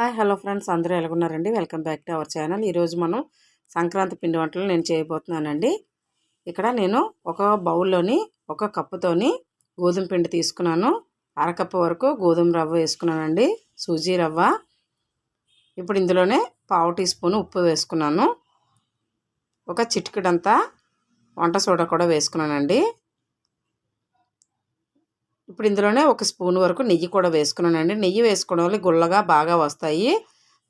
Hi hello friends. అందరూ ఎలాగున్నారండి? Welcome back to our channel. ఈరోజు మనం సంక్రాంతి పిండి వంటలు నేను చేయబోతున్నానండి. ఇక్కడ నేను ఒక బౌల్లోని ఒక కప్పుతోని గోధుమ పిండి తీసుకున్నాను. అరకప్పు వరకు గోధుమ రవ్వ వేసుకున్నానండి. సూజీ రవ్వ. ఇప్పుడు ఇందులోనే పావు టీ స్పూన్ ఉప్పు వేసుకున్నాను. ఒక చిటికెడంతా వంట సోడా కూడా వేసుకున్నానండి. ఇప్పుడు ఇందులోనే ఒక స్పూన్ వరకు నెయ్యి కూడా వేసుకున్నానండి. నెయ్యి వేసుకోవడం వల్ల గుల్లగా బాగా వస్తాయి.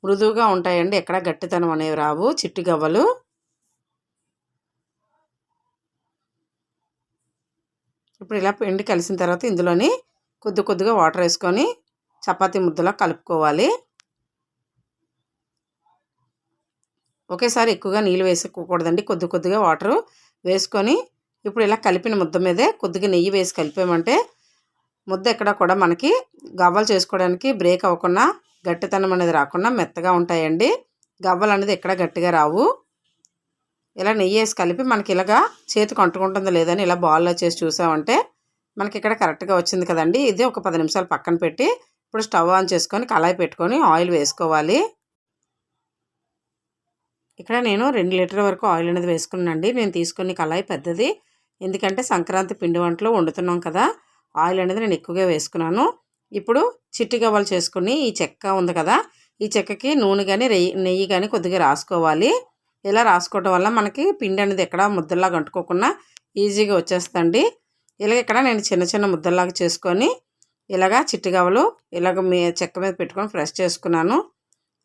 మృదువుగా ఉంటాయండి. ఎక్కడ గట్టితనం అనేవి రావు. చిట్టి గవ్వలు. ఇప్పుడు ఇలా పిండి కలిసిన తర్వాత ఇందులోని కొద్ది కొద్దిగా వాటర్ వేసుకొని చపాతి ముద్దలా కలుపుకోవాలి. ఒకేసారి ఎక్కువగా నీళ్ళు వేసుకోకూడదండి. కొద్ది కొద్దిగా వాటర్ వేసుకొని ఇప్పుడు ఇలా కలిపిన ముద్ద మీదే కొద్దిగా నెయ్యి వేసి కలిపామంటే ముద్ద ఎక్కడ కూడా మనకి గవ్వలు చేసుకోవడానికి బ్రేక్ అవ్వకుండా గట్టితనం అనేది రాకుండా మెత్తగా ఉంటాయండి. గవ్వలు అనేది ఎక్కడ గట్టిగా రావు. ఇలా నెయ్యి వేసి కలిపి మనకి ఇలాగా చేతికి అంటుకుంటుందో లేదని ఇలా బాల్లో చేసి చూసామంటే మనకి ఇక్కడ కరెక్ట్గా వచ్చింది కదండి. ఇది ఒక పది నిమిషాలు పక్కన పెట్టి ఇప్పుడు స్టవ్ ఆన్ చేసుకొని కళాయి పెట్టుకొని ఆయిల్ వేసుకోవాలి. ఇక్కడ నేను రెండు లీటర్ల వరకు ఆయిల్ అనేది వేసుకున్నానండి. నేను తీసుకుని కళాయి పెద్దది. ఎందుకంటే సంక్రాంతి పిండి వంటలు వండుతున్నాం కదా. ఆయిల్ అనేది నేను ఎక్కువగా వేసుకున్నాను. ఇప్పుడు చిట్టి గవ్వలు చేసుకుని ఈ చెక్క ఉంది కదా ఈ చెక్కకి నూనె కానీ నెయ్యి కానీ కొద్దిగా రాసుకోవాలి. ఇలా రాసుకోవటం వల్ల మనకి పిండి అనేది ఎక్కడ ముద్దల్లాగా అంటుకోకుండా ఈజీగా వచ్చేస్తుంది ఇలాగ ఇక్కడ నేను చిన్న చిన్న ముద్దల్లాగా చేసుకొని ఇలాగా చిట్టి గవ్వలు ఇలాగ మీ చెక్క మీద పెట్టుకొని ఫ్రెష్ చేసుకున్నాను.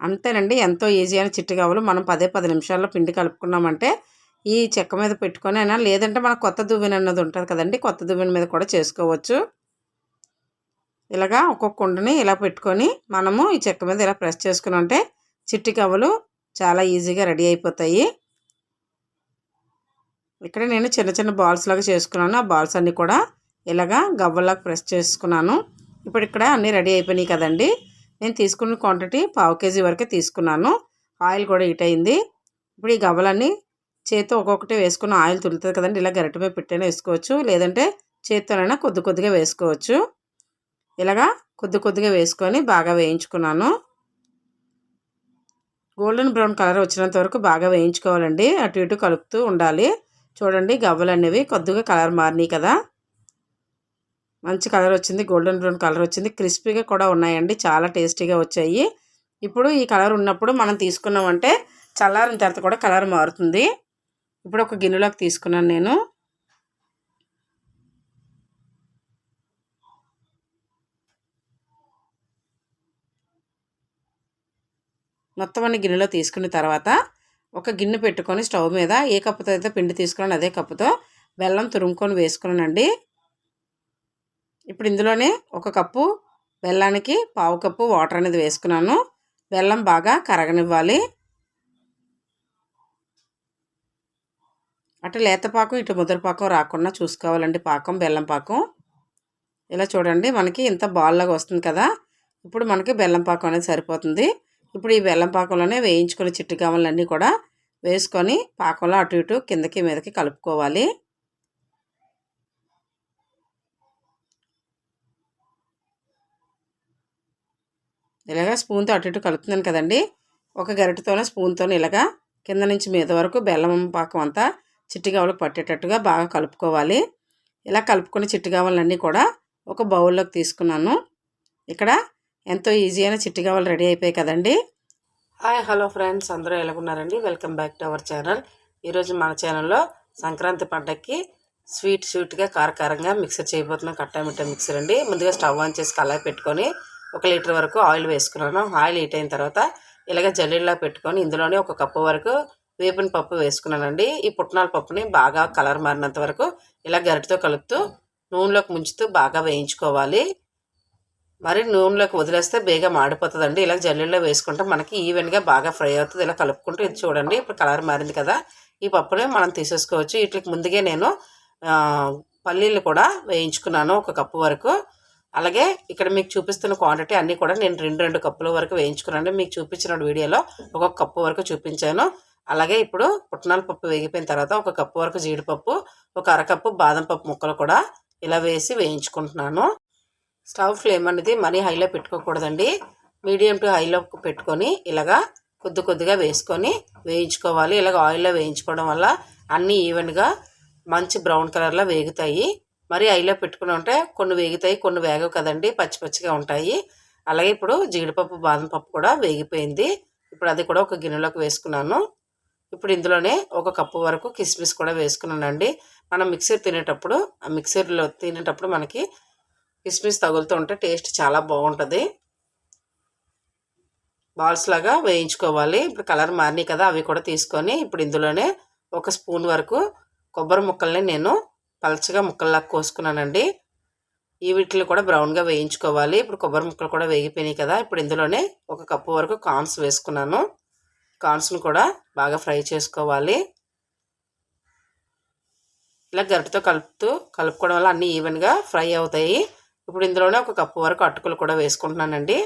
అంతేనండి ఎంతో ఈజీ అయిన చిట్టి గవ్వలు మనం పదే పది నిమిషాల్లో పిండి కలుపుకున్నామంటే ఈ చెక్క మీద పెట్టుకొని అయినా లేదంటే మన కొత్త దువ్వెన అన్నది ఉంటుంది కదండి కొత్త దువ్వెన మీద కూడా చేసుకోవచ్చు. ఇలాగా ఒక్కొక్క కుండని ఇలా పెట్టుకొని మనము ఈ చెక్క మీద ఇలా ప్రెస్ చేసుకుని ఉంటే చిట్టి కవ్వలు చాలా ఈజీగా రెడీ అయిపోతాయి. ఇక్కడ నేను చిన్న చిన్న బాల్స్ లాగా చేసుకున్నాను. ఆ బాల్స్ అన్నీ కూడా ఇలాగా గవ్వలాగా ప్రెస్ చేసుకున్నాను. ఇప్పుడు ఇక్కడ అన్నీ రెడీ అయిపోయినాయి కదండి. నేను తీసుకున్న క్వాంటిటీ పావు కేజీ వరకే తీసుకున్నాను. ఆయిల్ కూడా హీట్ అయింది. ఇప్పుడు ఈ గవ్వలన్నీ చేతితో ఒక్కొక్కటి వేసుకున్న ఆయిల్ తులుతుంది కదండి ఇలా గరిట పెట్టైనా వేసుకోవచ్చు. లేదంటే చేతితోనైనా కొద్ది కొద్దిగా వేసుకోవచ్చు. ఇలాగా కొద్ది కొద్దిగా వేసుకొని బాగా వేయించుకున్నాను. గోల్డెన్ బ్రౌన్ కలర్ వచ్చినంత వరకు బాగా వేయించుకోవాలండి. అటు ఇటు కలుపుతూ ఉండాలి. చూడండి గవ్వలు అనేవి కొద్దిగా కలర్ మారినాయి కదా. మంచి కలర్ వచ్చింది గోల్డెన్ బ్రౌన్ కలర్ వచ్చింది. క్రిస్పీగా కూడా ఉన్నాయండి చాలా టేస్టీగా వచ్చాయి. ఇప్పుడు ఈ కలర్ ఉన్నప్పుడు మనం తీసుకున్నామంటే చల్లారిన తర్వాత కూడా కలర్ మారుతుంది. ఇప్పుడు ఒక గిన్నెలోకి తీసుకున్నాను నేను. మొత్తం అన్ని గిన్నెలో తీసుకున్న తర్వాత ఒక గిన్నె పెట్టుకొని స్టవ్ మీద ఏ కప్పుతో అయితే పిండి తీసుకున్నాను అదే కప్పుతో బెల్లం తురుముకొని వేసుకున్నానండి. ఇప్పుడు ఇందులోనే ఒక కప్పు బెల్లానికి పావు కప్పు వాటర్ అనేది వేసుకున్నాను. బెల్లం బాగా కరగనివ్వాలి. అటు లేత పాకం ఇటు ముద్రపాకం రాకుండా చూసుకోవాలండి పాకం బెల్లం పాకం. ఇలా చూడండి మనకి ఇంత బాల్లాగా వస్తుంది కదా. ఇప్పుడు మనకి బెల్లం పాకం అనేది సరిపోతుంది. ఇప్పుడు ఈ బెల్లం పాకంలోనే వేయించుకుని చిట్టుకామలన్నీ కూడా వేసుకొని పాకంలో అటు ఇటు కిందకి మీదకి కలుపుకోవాలి. ఇలాగా స్పూన్తో అటు ఇటు కలుపుతున్నాను కదండి. ఒక గరిటతోనే స్పూన్తో ఇలాగా కింద నుంచి మీద వరకు బెల్లం పాకం అంతా చిట్టిగావలకు పట్టేటట్టుగా బాగా కలుపుకోవాలి. ఇలా కలుపుకున్న చిట్టిగావలన్నీ కూడా ఒక బౌల్లోకి తీసుకున్నాను. ఇక్కడ ఎంతో ఈజీ అయిన చిట్టిగావలు రెడీ అయిపోయాయి కదండి. Hi hello friends. అందరూ ఎలాగున్నారండి welcome back to our channel. ఈరోజు మన ఛానల్లో సంక్రాంతి పండగకి స్వీట్ స్వీట్గా కారకారంగా మిక్సర్ చేయబోతున్నాం. కట్టామిట్ట మిక్సర్ అండి. ముందుగా స్టవ్ ఆన్ చేసి కళాయి పెట్టుకొని ఒక లీటర్ వరకు ఆయిల్ వేసుకున్నాను. ఆయిల్ హీట్ అయిన తర్వాత ఇలాగ జల్లీలా పెట్టుకొని ఇందులోనే ఒక కప్పు వరకు వేపిన పప్పు వేసుకున్నానండి. ఈ పుట్నాల పప్పుని బాగా కలర్ మారినంత వరకు ఇలా గరిటతో కలుపుతూ నూనెలోకి ముంచుతూ బాగా వేయించుకోవాలి. మరి నూనెలోకి వదిలేస్తే బేగా మాడిపోతుందండి ఇలా జల్లీలో వేసుకుంటే మనకి ఈవెన్గా బాగా ఫ్రై అవుతుంది. ఇలా కలుపుకుంటూ ఇది చూడండి. ఇప్పుడు కలర్ మారింది కదా. ఈ పప్పుని మనం తీసేసుకోవచ్చు. వీటికి ముందుగా నేను పల్లీలు కూడా వేయించుకున్నాను ఒక కప్పు వరకు. అలాగే ఇక్కడ మీకు చూపిస్తున్న క్వాంటిటీ అన్నీ కూడా నేను రెండు రెండు కప్పుల వరకు వేయించుకున్నాను. మీకు చూపించిన వీడియోలో ఒక కప్పు వరకు చూపించాను. అలాగే ఇప్పుడు పుట్నాల పప్పు వేగిపోయిన తర్వాత ఒక కప్పు వరకు జీడిపప్పు ఒక అరకప్పు బాదం పప్పు ముక్కలు కూడా ఇలా వేసి వేయించుకుంటున్నాను. స్టవ్ ఫ్లేమ్ అనేది మరీ హైలో పెట్టుకోకూడదండి. మీడియం టు హైలో పెట్టుకొని ఇలాగా కొద్ది కొద్దిగా వేసుకొని వేయించుకోవాలి. ఇలాగ ఆయిల్లో వేయించుకోవడం వల్ల అన్నీ ఈవెన్గా మంచి బ్రౌన్ కలర్లో వేగుతాయి. మరి హైలో పెట్టుకుని ఉంటే కొన్ని వేగుతాయి కొన్ని వేగవు కదండి పచ్చి పచ్చిగా ఉంటాయి. అలాగే ఇప్పుడు జీడిపప్పు బాదం పప్పు కూడా వేగిపోయింది. ఇప్పుడు అది కూడా ఒక గిన్నెలోకి వేసుకున్నాను. ఇప్పుడు ఇందులోనే ఒక కప్పు వరకు కిస్మిస్ కూడా వేసుకున్నానండి. మనం మిక్సర్ తినేటప్పుడు ఆ మిక్సర్లో తినేటప్పుడు మనకి కిస్మిస్ తగులుతూ ఉంటే టేస్ట్ చాలా బాగుంటుంది. బాల్స్ లాగా వేయించుకోవాలి. ఇప్పుడు కలర్ మారినాయి కదా అవి కూడా తీసుకొని ఇప్పుడు ఇందులోనే ఒక స్పూన్ వరకు కొబ్బరి ముక్కల్ని నేను పలచగా ముక్కల్లాగా కోసుకున్నానండి. ఈ వీటిని కూడా బ్రౌన్గా వేయించుకోవాలి. ఇప్పుడు కొబ్బరి ముక్కలు కూడా వేగిపోయినాయి కదా ఇప్పుడు ఇందులోనే ఒక కప్పు వరకు కార్న్స్ వేసుకున్నాను. కార్న్స్ను కూడా బాగా ఫ్రై చేసుకోవాలి. ఇలా గరిటతో కలుపుతూ కలుపుకోవడం వల్ల అన్నీ ఈవెన్గా ఫ్రై అవుతాయి. ఇప్పుడు ఇందులోనే ఒక కప్పు వరకు అటుకులు కూడా వేసుకుంటున్నానండి.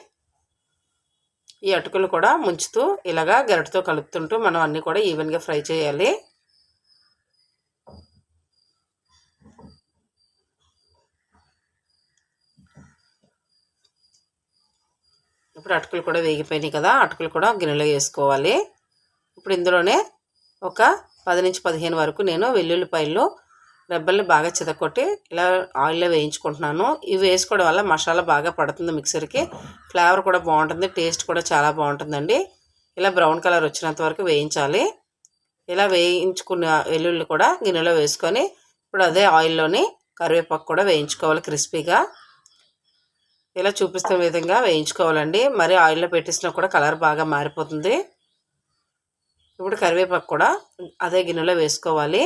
ఈ అటుకులు కూడా ముంచుతూ ఇలాగా గరిటతో కలుపుతుంటూ మనం అన్నీ కూడా ఈవెన్గా ఫ్రై చేయాలి. ఇప్పుడు అటుకులు కూడా వేగిపోయినాయి కదా అటుకులు కూడా గిన్నెలో వేసుకోవాలి. ఇప్పుడు ఇందులోనే ఒక పది నుంచి పదిహేను వరకు నేను వెల్లుల్లిపాయలు రెబ్బల్ని బాగా చితకొట్టి ఇలా ఆయిల్లో వేయించుకుంటున్నాను. ఇవి వేసుకోవడం వల్ల మసాలా బాగా పడుతుంది మిక్సర్కి. ఫ్లేవర్ కూడా బాగుంటుంది టేస్ట్ కూడా చాలా బాగుంటుందండి. ఇలా బ్రౌన్ కలర్ వచ్చినంత వరకు వేయించాలి. ఇలా వేయించుకున్న వెల్లుల్లి కూడా గిన్నెలో వేసుకొని ఇప్పుడు అదే ఆయిల్లోని కరివేపాకు కూడా వేయించుకోవాలి క్రిస్పీగా. ఇలా చూపిస్తున్న విధంగా వేయించుకోవాలండి. మరి ఆయిల్లో పెట్టేసినా కూడా కలర్ బాగా మారిపోతుంది. ఇప్పుడు కరివేపాకు కూడా అదే గిన్నెలో వేసుకోవాలి.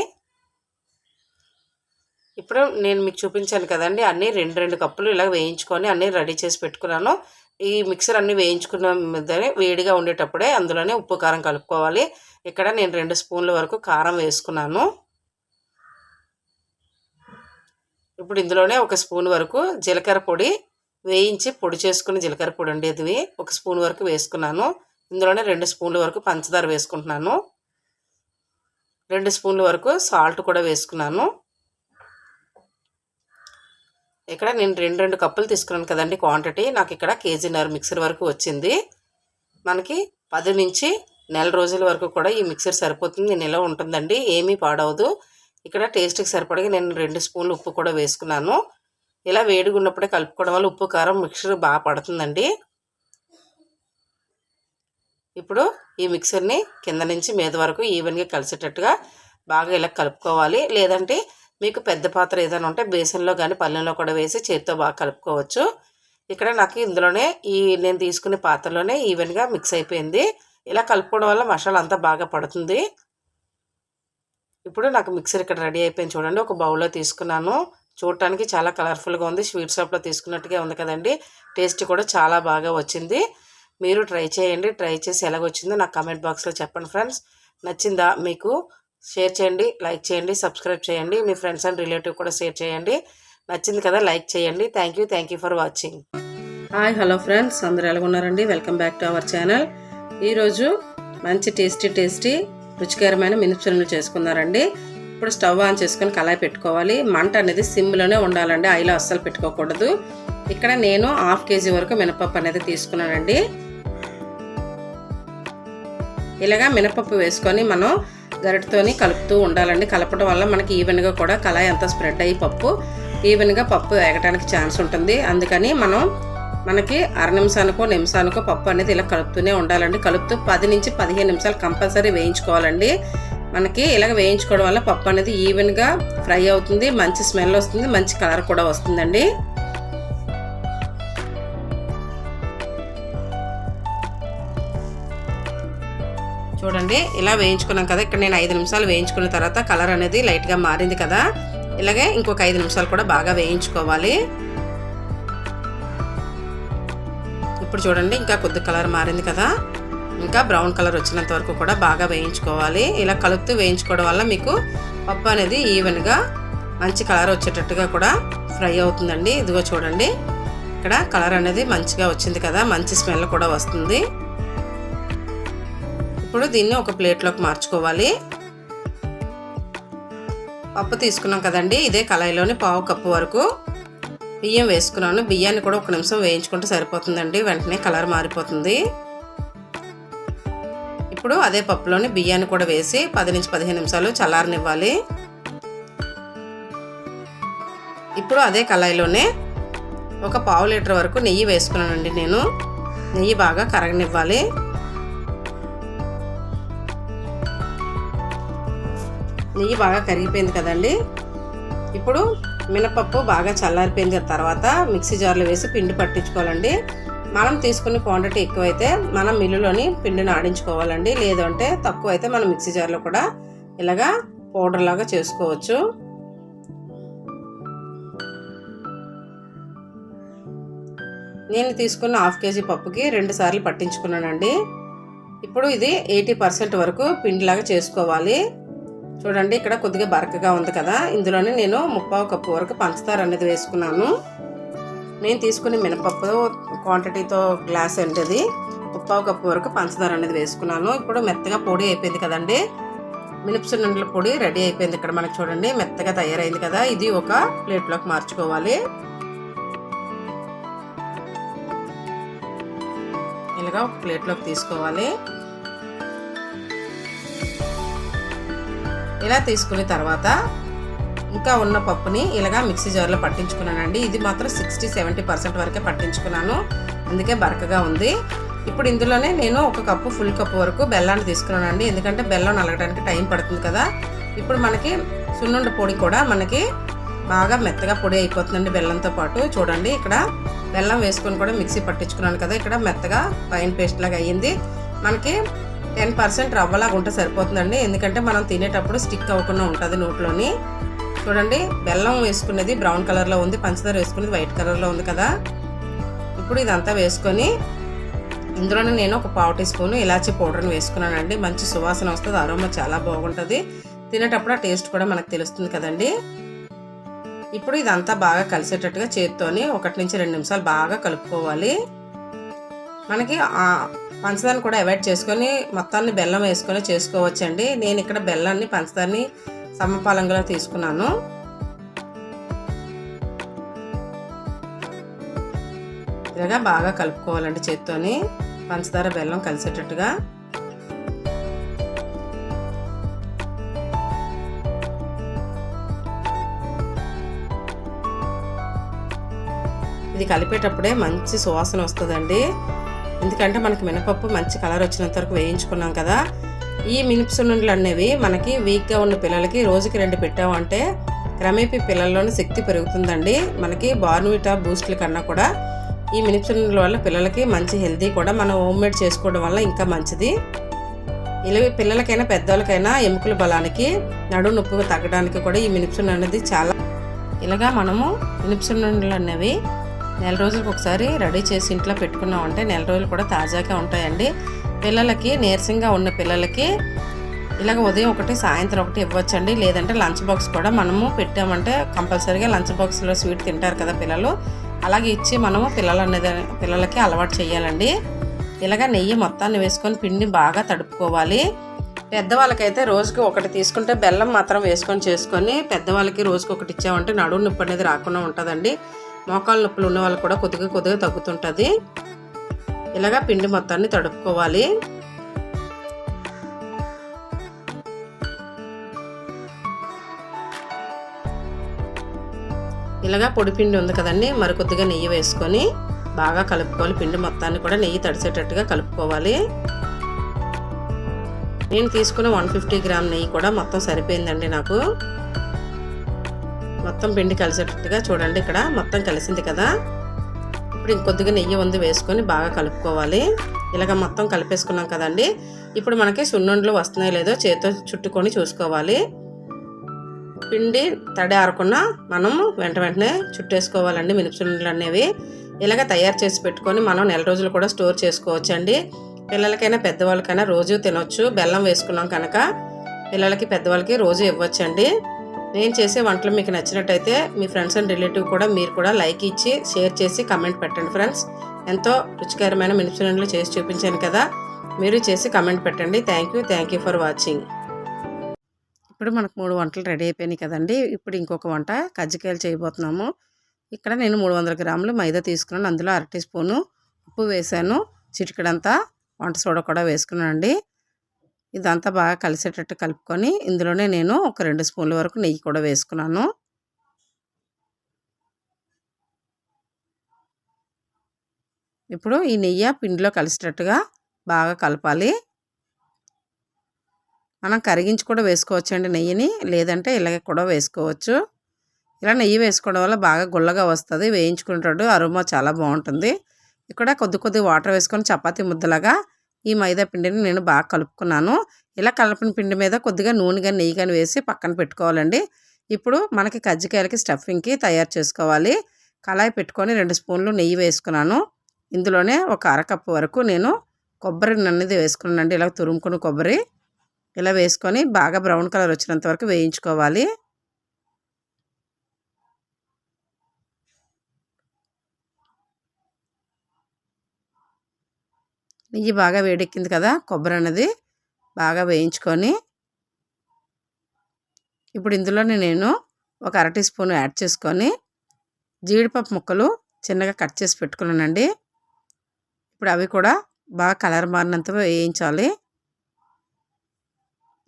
ఇప్పుడు నేను మీకు చూపించాను కదండి అన్నీ రెండు రెండు కప్పులు ఇలా వేయించుకొని అన్నీ రెడీ చేసి పెట్టుకున్నాను. ఈ మిక్సర్ అన్నీ వేయించుకున్న మీదనే వేడిగా ఉండేటప్పుడే అందులోనే ఉప్పు కారం కలుపుకోవాలి. ఇక్కడ నేను రెండు స్పూన్ల వరకు కారం వేసుకున్నాను. ఇప్పుడు ఇందులోనే ఒక స్పూన్ వరకు జీలకర్ర పొడి వేయించి పొడి చేసుకుని జీలకర్ర పొడి ఉండేది ఒక స్పూన్ వరకు వేసుకున్నాను. ఇందులోనే రెండు స్పూన్ల వరకు పంచదార వేసుకుంటున్నాను. రెండు స్పూన్ల వరకు సాల్ట్ కూడా వేసుకున్నాను. ఇక్కడ నేను రెండు రెండు కప్పులు తీసుకున్నాను కదండి క్వాంటిటీ. నాకు ఇక్కడ కేజీన్నర మిక్సర్ వరకు వచ్చింది. మనకి పది నుంచి నెల రోజుల వరకు కూడా ఈ మిక్సర్ సరిపోతుంది. నిల్వ ఉంటుందండి ఏమీ పాడవదు. ఇక్కడ టేస్ట్కి సరిపడగా నేను రెండు స్పూన్లు ఉప్పు కూడా వేసుకున్నాను. ఇలా వేడిగా ఉన్నప్పుడే కలుపుకోవడం వల్ల ఉప్పు కారం మిక్సర్ బాగా పడుతుందండి. ఇప్పుడు ఈ మిక్సర్ని కింద నుంచి మీద వరకు ఈవెన్గా కలిసేటట్టుగా బాగా ఇలా కలుపుకోవాలి. లేదంటే మీకు పెద్ద పాత్ర ఏదైనా ఉంటే బేసన్లో కానీ పల్లెంలో కూడా వేసి చేతితో బాగా కలుపుకోవచ్చు. ఇక్కడ నాకు ఇందులోనే ఈ నేను తీసుకునే పాత్రలోనే ఈవెన్గా మిక్స్ అయిపోయింది. ఇలా కలుపుకోవడం వల్ల మసాలా అంతా బాగా పడుతుంది. ఇప్పుడు నాకు మిక్సర్ ఇక్కడ రెడీ అయిపోయింది చూడండి. ఒక బౌల్లో తీసుకున్నాను. చూడటానికి చాలా కలర్ఫుల్గా ఉంది. స్వీట్ షాప్లో తీసుకున్నట్టుగా ఉంది కదండి. టేస్ట్ కూడా చాలా బాగా వచ్చింది. మీరు ట్రై చేయండి. ట్రై చేసి ఎలాగొచ్చిందో నాకు కామెంట్ బాక్స్లో చెప్పండి ఫ్రెండ్స్. నచ్చిందా మీకు? షేర్ చేయండి. లైక్ చేయండి. సబ్స్క్రైబ్ చేయండి. మీ ఫ్రెండ్స్ అండ్ రిలేటివ్ కూడా షేర్ చేయండి. నచ్చింది కదా లైక్ చేయండి. Thank you thank you for watching. Hi. Hello friends. అందరూ ఎలా ఉన్నారండి? Welcome back to our channel. ఈరోజు మంచి టేస్టీ టేస్టీ రుచికరమైన మినిప్చనులు చేసుకున్నారండి. ఇప్పుడు స్టవ్ ఆన్ చేసుకొని కళాయి పెట్టుకోవాలి. మంట అనేది సిమ్లోనే ఉండాలండి. ఆయిల్ అస్సలు పెట్టుకోకూడదు. ఇక్కడ నేను హాఫ్ కేజీ వరకు మినపప్పు అనేది తీసుకున్నానండి. ఇలాగా మినపప్పు వేసుకొని మనం గరిటతోని కలుపుతూ ఉండాలండి. కలపడం వల్ల మనకి ఈవెన్గా కూడా కళాయి అంతా స్ప్రెడ్ అయ్యి పప్పు ఈవెన్గా పప్పు వేగటానికి ఛాన్స్ ఉంటుంది. అందుకని మనం మనకి అర నిమిషానికో నిమిషానికో పప్పు అనేది ఇలా కలుపుతూనే ఉండాలండి. కలుపుతూ పది నుంచి పదిహేను నిమిషాలు కంపల్సరీ వేయించుకోవాలండి. మనకి ఇలాగ వేయించుకోవడం వల్ల పప్పు అనేది ఈవెన్గా ఫ్రై అవుతుంది మంచి స్మెల్ వస్తుంది మంచి కలర్ కూడా వస్తుందండి. చూడండి ఇలా వేయించుకున్నాం కదా ఇక్కడ నేను ఐదు నిమిషాలు వేయించుకున్న తర్వాత కలర్ అనేది లైట్గా మారింది కదా ఇలాగే ఇంకొక ఐదు నిమిషాలు కూడా బాగా వేయించుకోవాలి. ఇప్పుడు చూడండి ఇంకా కొద్ది కలర్ మారింది కదా. ఇంకా బ్రౌన్ కలర్ వచ్చినంత వరకు కూడా బాగా వేయించుకోవాలి. ఇలా కలుపుతూ వేయించుకోవడం వల్ల మీకు పప్పు అనేది ఈవెన్గా మంచి కలర్ వచ్చేటట్టుగా కూడా ఫ్రై అవుతుందండి. ఇదిగో చూడండి. ఇక్కడ కలర్ అనేది మంచిగా వచ్చింది కదా. మంచి స్మెల్ కూడా వస్తుంది. ఇప్పుడు దీన్ని ఒక ప్లేట్లోకి మార్చుకోవాలి. పప్పు తీసుకున్నాం కదండి. ఇదే కళాయిలోని పావు కప్పు వరకు బియ్యం వేసుకున్నాను. బియ్యాన్ని కూడా ఒక నిమిషం వేయించుకుంటే సరిపోతుందండి. వెంటనే కలర్ మారిపోతుంది. ఇప్పుడు అదే పప్పులోని బియ్యాన్ని కూడా వేసి పది నుంచి పదిహేను నిమిషాలు చల్లారనివ్వాలి. ఇప్పుడు అదే కళాయిలోనే ఒక పావు లీటర్ వరకు నెయ్యి వేసుకున్నానండి నేను. నెయ్యి బాగా కరగనివ్వాలి. నెయ్యి బాగా కరిగిపోయింది కదండి. ఇప్పుడు మినపప్పు బాగా చల్లారిపోయిన తర్వాత మిక్సీ జార్లో వేసి పిండి పట్టించుకోవాలండి. మనం తీసుకునే క్వాంటిటీ ఎక్కువైతే మనం మిల్లులోని పిండిని ఆడించుకోవాలండి. లేదంటే తక్కువ అయితే మనం మిక్సీ జార్లో కూడా ఇలాగా పౌడర్ లాగా చేసుకోవచ్చు. నేను తీసుకున్న హాఫ్ కేజీ పప్పుకి రెండు సార్లు పట్టించుకున్నానండి. ఇప్పుడు ఇది ఎయిటీ పర్సెంట్ వరకు పిండిలాగా చేసుకోవాలి. చూడండి ఇక్కడ కొద్దిగా బరకగా ఉంది కదా. ఇందులోనే నేను ముప్పావు కప్పు వరకు పంచదార అనేది వేసుకున్నాను. నేను తీసుకునే మినపప్పు క్వాంటిటీతో గ్లాస్ ఉంటుంది ఉప్పావు కప్పు వరకు పంచదార అనేది వేసుకున్నాను. ఇప్పుడు మెత్తగా పొడి అయిపోయింది కదండి. మినపసున్నుండల పొడి రెడీ అయిపోయింది ఇక్కడ మనకు చూడండి. మెత్తగా తయారైంది కదా. ఇది ఒక ప్లేట్లోకి మార్చుకోవాలి. ఇలాగా ఒక ప్లేట్లోకి తీసుకోవాలి. ఇలా తీసుకున్న తర్వాత ఇంకా ఉన్న పప్పుని ఇలాగా మిక్సీ జార్లో పట్టించుకున్నానండి. ఇది మాత్రం సిక్స్టీ సెవెంటీ పర్సెంట్ వరకే పట్టించుకున్నాను. అందుకే బరకగా ఉంది. ఇప్పుడు ఇందులోనే నేను ఒక కప్పు ఫుల్ కప్పు వరకు బెల్లాన్ని తీసుకున్నానండి. ఎందుకంటే బెల్లం నలగడానికి టైం పడుతుంది కదా. ఇప్పుడు మనకి సున్నుండ పొడి కూడా మనకి బాగా మెత్తగా పొడి అయిపోతుందండి బెల్లంతో పాటు. చూడండి ఇక్కడ బెల్లం వేసుకొని కూడా మిక్సీ పట్టించుకున్నాను కదా. ఇక్కడ మెత్తగా ఫైన్ పేస్ట్ లాగా అయ్యింది. మనకి టెన్ పర్సెంట్ రవ్వలాగా ఉంటే సరిపోతుందండి. ఎందుకంటే మనం తినేటప్పుడు స్టిక్ అవ్వకుండా ఉంటుంది నోట్లోని. చూడండి బెల్లం వేసుకున్నది బ్రౌన్ కలర్లో ఉంది పంచదార వేసుకునేది వైట్ కలర్లో ఉంది కదా. ఇప్పుడు ఇదంతా వేసుకొని ఇందులోనే నేను ఒక పావు టీ స్పూన్ ఇలాచి పౌడర్ని వేసుకున్నానండి. మంచి సువాసన వస్తుంది అరోమా చాలా బాగుంటుంది. తినేటప్పుడు ఆ టేస్ట్ కూడా మనకు తెలుస్తుంది కదండి. ఇప్పుడు ఇదంతా బాగా కలిసేటట్టుగా చేత్తోని ఒకటి నుంచి రెండు నిమిషాలు బాగా కలుపుకోవాలి. మనకి పంచదారని కూడా అవాయిడ్ చేసుకొని మొత్తాన్ని బెల్లం వేసుకొని చేసుకోవచ్చండి. నేను ఇక్కడ బెల్లాన్ని పంచదారని సమపాలంగా తీసుకున్నాను. ఇలాగా బాగా కలుపుకోవాలండి చేత్తోని. పంచదార బెల్లం కలిసేటట్టుగా. ఇది కలిపేటప్పుడే మంచి సువాసన వస్తుందండి. ఎందుకంటే మనకి మినపప్పు మంచి కలర్ వచ్చినంత వరకు వేయించుకున్నాం కదా. ఈ మినపసున్నుండలు అనేవి మనకి వీక్గా ఉన్న పిల్లలకి రోజుకి రెండు పెట్టామంటే క్రమేపీ పిల్లల్లోని శక్తి పెరుగుతుందండి. మనకి బార్న్విటా బూస్ట్ల కన్నా కూడా ఈ మినపసున్నుల వల్ల పిల్లలకి మంచి హెల్తీ కూడా మనం హోమ్మేడ్ చేసుకోవడం వల్ల ఇంకా మంచిది. ఇలా పిల్లలకైనా పెద్దవాళ్ళకైనా ఎముకల బలానికి నడు నొప్పి తగ్గడానికి కూడా ఈ మినిప్సున్ అనేది చాలా ఇలాగా మనము మినిప్సున్నుండలు అనేవి నెల రోజులకు ఒకసారి రెడీ చేసి ఇంట్లో పెట్టుకున్నామంటే నెల రోజులు కూడా తాజాగా ఉంటాయండి. పిల్లలకి నీరసంగా ఉన్న పిల్లలకి ఇలాగ ఉదయం ఒకటి సాయంత్రం ఒకటి ఇవ్వచ్చండి. లేదంటే లంచ్ బాక్స్ కూడా మనము పెట్టామంటే కంపల్సరీగా లంచ్ బాక్స్లో స్వీట్ తింటారు కదా పిల్లలు. అలాగే ఇచ్చి మనము పిల్లలు అనేది పిల్లలకి అలవాటు చేయాలండి ఇలాగ నెయ్యి మొత్తాన్ని వేసుకొని పిండి బాగా తడుపుకోవాలి. పెద్దవాళ్ళకైతే రోజుకి ఒకటి తీసుకుంటే బెల్లం మాత్రం వేసుకొని చేసుకొని పెద్దవాళ్ళకి రోజుకి ఒకటి ఇచ్చామంటే నడువు నొప్పి అనేది రాకుండా ఉంటుందండి. మోకాళ్ళ నొప్పులు ఉన్న వాళ్ళు కూడా కొద్దిగా కొద్దిగా తగ్గుతుంటుంది. ఇలాగా పిండి మొత్తాన్ని తడుపుకోవాలి. ఇలాగా పొడి పిండి ఉంది కదండి మరి కొద్దిగా నెయ్యి వేసుకొని బాగా కలుపుకోవాలి. పిండి మొత్తాన్ని కూడా నెయ్యి తడిసేటట్టుగా కలుపుకోవాలి. నేను తీసుకున్న వన్ ఫిఫ్టీ గ్రామ్ నెయ్యి కూడా మొత్తం సరిపోయిందండి నాకు. మొత్తం పిండి కలిసేటట్టుగా చూడండి ఇక్కడ మొత్తం కలిసింది కదా. ఇప్పుడు ఇంకొద్దిగా నెయ్యి ఉంది వేసుకొని బాగా కలుపుకోవాలి. ఇలాగ మొత్తం కలిపేసుకున్నాం కదండి. ఇప్పుడు మనకి సున్నుండలు వస్తున్నాయో లేదో చేతితో చుట్టుకొని చూసుకోవాలి. పిండి తడి ఆరకుండా మనం వెంట వెంటనే చుట్టేసుకోవాలండి మినపసుండలు అనేవి. ఇలాగ తయారు చేసి పెట్టుకొని మనం నెల రోజులు కూడా స్టోర్ చేసుకోవచ్చండి. పిల్లలకైనా పెద్దవాళ్ళకైనా రోజు తినొచ్చు. బెల్లం వేసుకున్నాం కనుక పిల్లలకి పెద్దవాళ్ళకి రోజు ఇవ్వచ్చండి. నేను చేసే వంటలు మీకు నచ్చినట్టయితే మీ ఫ్రెండ్స్ అండ్ రిలేటివ్ కూడా మీరు కూడా లైక్ ఇచ్చి షేర్ చేసి కమెంట్ పెట్టండి ఫ్రెండ్స్. ఎంతో రుచికరమైన మినిప్సులు చేసి చూపించాను కదా. మీరు చేసి కమెంట్ పెట్టండి. Thank you. Thank you for watching. ఇప్పుడు మనకు మూడు వంటలు రెడీ అయిపోయినాయి కదండి. ఇప్పుడు ఇంకొక వంట కజ్జికాయలు చేయబోతున్నాము. ఇక్కడ నేను మూడు వందల గ్రాములు మైదా తీసుకున్నాను. అందులో అర టీ స్పూను ఉప్పు వేసాను చిటికడంతా వంట సోడా కూడా వేసుకున్నానండి. ఇదంతా బాగా కలిసేటట్టు కలుపుకొని ఇందులోనే నేను ఒక రెండు స్పూన్ల వరకు నెయ్యి కూడా వేసుకున్నాను. ఇప్పుడు ఈ నెయ్యి పిండిలో కలిసేటట్టుగా బాగా కలపాలి. మనం కరిగించి కూడా వేసుకోవచ్చు అండి నెయ్యిని లేదంటే ఇలాగ కూడా వేసుకోవచ్చు. ఇలా నెయ్యి వేసుకోవడం వల్ల బాగా గుల్లగా వస్తుంది వేయించుకుంటాడు అరుమ చాలా బాగుంటుంది. ఇక్కడ కొద్ది కొద్ది వాటర్ వేసుకొని చపాతి ముద్దలాగా ఈ మైదా పిండిని నేను బాగా కలుపుకున్నాను. ఇలా కలిపిన పిండి మీద కొద్దిగా నూనె కానీ నెయ్యి కానీ వేసి పక్కన పెట్టుకోవాలండి. ఇప్పుడు మనకి కజ్జికాయలకి స్టఫింగ్కి తయారు చేసుకోవాలి. కళాయి పెట్టుకొని రెండు స్పూన్లు నెయ్యి వేసుకున్నాను. ఇందులోనే ఒక అరకప్పు వరకు నేను కొబ్బరి నన్నది వేసుకున్నానండి. ఇలా తురుముకుని కొబ్బరి. ఇలా వేసుకొని బాగా బ్రౌన్ కలర్ వచ్చినంత వరకు వేయించుకోవాలి. నెయ్యి బాగా వేడెక్కింది కదా కొబ్బరి అన్నది బాగా వేయించుకొని ఇప్పుడు ఇందులోనే నేను ఒక అర టీ స్పూన్ యాడ్ చేసుకొని జీడిపప్పు ముక్కలు చిన్నగా కట్ చేసి పెట్టుకున్నానండి. ఇప్పుడు అవి కూడా బాగా కలర్ మారినంత వేయించాలి.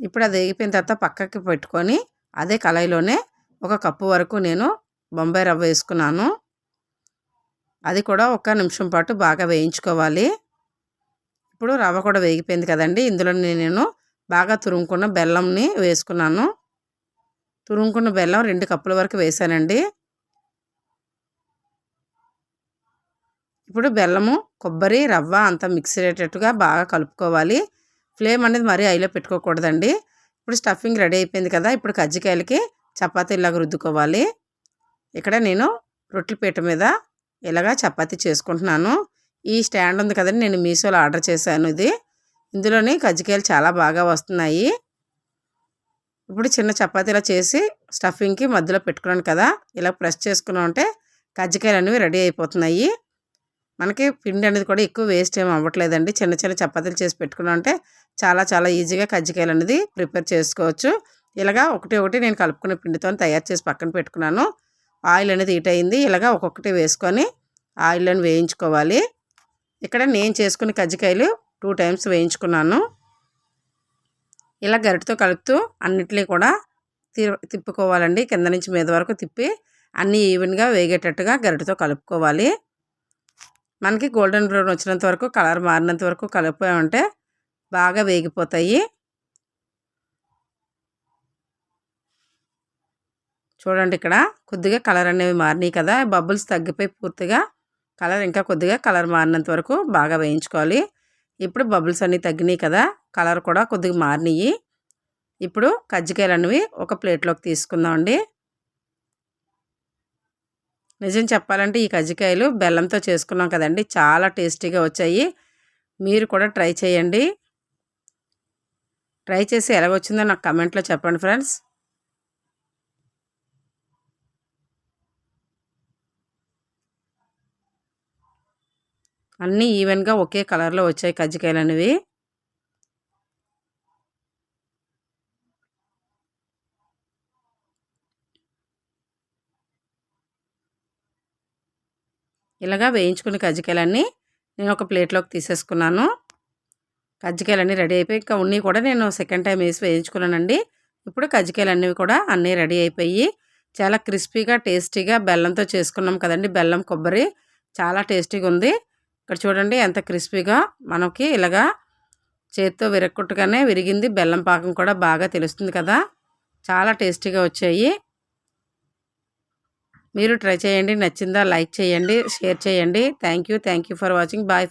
ఇప్పుడు అది వేగిపోయిన తర్వాత పక్కకి పెట్టుకొని అదే కళాయిలోనే ఒక కప్పు వరకు నేను బొంబాయి రవ్వ వేసుకున్నాను. అది కూడా ఒక నిమిషం పాటు బాగా వేయించుకోవాలి. ఇప్పుడు రవ్వ కూడా వేగిపోయింది కదండి. ఇందులో నేను బాగా తురుముకున్న బెల్లంని వేసుకున్నాను. తురుముకున్న బెల్లం రెండు కప్పుల వరకు వేసానండి. ఇప్పుడు బెల్లము కొబ్బరి రవ్వ అంతా మిక్స్ అయ్యేటట్టుగా బాగా కలుపుకోవాలి. ఫ్లేమ్ అనేది మరీ ఐలో పెట్టుకోకూడదండి. ఇప్పుడు స్టఫింగ్ రెడీ అయిపోయింది కదా ఇప్పుడు కజ్జికాయలకి చపాతీ ఇలాగ రుద్దుకోవాలి. ఇక్కడ నేను రొట్టెల పీట మీద ఇలాగా చపాతీ చేసుకుంటున్నాను. ఈ స్టాండ్ ఉంది కదండి నేను మీషోలో ఆర్డర్ చేశాను ఇది. ఇందులోని కజ్జికాయలు చాలా బాగా వస్తున్నాయి. ఇప్పుడు చిన్న చపాతీలా చేసి స్టఫింగ్కి మధ్యలో పెట్టుకున్నాను కదా ఇలా ప్రెస్ చేసుకున్నాం అంటే కజ్జికాయలు అనేవి రెడీ అయిపోతున్నాయి. మనకి పిండి అనేది కూడా ఎక్కువ వేస్ట్ ఏమి అవ్వట్లేదండి. చిన్న చిన్న చపాతీలు చేసి పెట్టుకున్నాం అంటే చాలా చాలా ఈజీగా కజ్జికాయలు అనేది ప్రిపేర్ చేసుకోవచ్చు. ఇలాగా ఒకటి ఒకటి నేను కలుపుకున్న పిండితో తయారు చేసి పక్కన పెట్టుకున్నాను. ఆయిల్ అనేది హీట్ అయింది. ఇలాగా ఒక్కొక్కటి వేసుకొని ఆయిల్ని వేయించుకోవాలి. ఇక్కడ నేను చేసుకున్న కజ్జికాయలు టూ టైమ్స్ వేయించుకున్నాను. ఇలా గరిటతో కలుపుతూ అన్నిటినీ కూడా తిప్పుకోవాలండి. కింద నుంచి మీద వరకు తిప్పి అన్నీ ఈవెన్గా వేగేటట్టుగా గరిటతో కలుపుకోవాలి. మనకి గోల్డెన్ బ్రౌన్ వచ్చినంత వరకు కలర్ మారినంత వరకు కలిపామంటే బాగా వేగిపోతాయి. చూడండి ఇక్కడ కొద్దిగా కలర్ అనేవి మారినాయి కదా. బబుల్స్ తగ్గిపోయి పూర్తిగా కలర్ ఇంకా కొద్దిగా కలర్ మారినంత వరకు బాగా వేయించుకోవాలి. ఇప్పుడు బబుల్స్ అన్నీ తగ్గినాయి కదా కలర్ కూడా కొద్దిగా మారినాయి ఇప్పుడు కజ్జికాయలు అనేవి ఒక ప్లేట్లోకి తీసుకుందామండి. నిజం చెప్పాలంటే ఈ కజ్జికాయలు బెల్లంతో చేసుకున్నాం కదండి చాలా టేస్టీగా వచ్చాయి. మీరు కూడా ట్రై చేయండి. ట్రై చేసి ఎలాగొచ్చిందో నాకు కమెంట్లో చెప్పండి ఫ్రెండ్స్. అన్నీ ఈవెన్గా ఒకే కలర్లో వచ్చాయి కజ్జికాయలు అనేవి ఇలాగా వేయించుకున్న కజ్జికాయలన్నీ నేను ఒక ప్లేట్లోకి తీసేసుకున్నాను. కజ్జికాయలన్నీ రెడీ అయిపోయి ఇంకా ఉన్ని కూడా నేను సెకండ్ టైం వేసి వేయించుకున్నానండి. ఇప్పుడు కజ్జికాయలు అన్నీ కూడా అన్నీ రెడీ అయిపోయి చాలా క్రిస్పీగా టేస్టీగా బెల్లంతో చేసుకున్నాం కదండి. బెల్లం కొబ్బరి చాలా టేస్టీగా ఉంది ఇక్కడ చూడండి ఎంత క్రిస్పీగా మనకి ఇలాగా చేతితో విరక్కొట్టుగానే విరిగింది. బెల్లం పాకం కూడా బాగా తెలుస్తుంది కదా. చాలా టేస్టీగా వచ్చాయి. మీరు ట్రై చేయండి. నచ్చిందా లైక్ చేయండి షేర్ చేయండి. Thank you. Thank you for watching. Bye.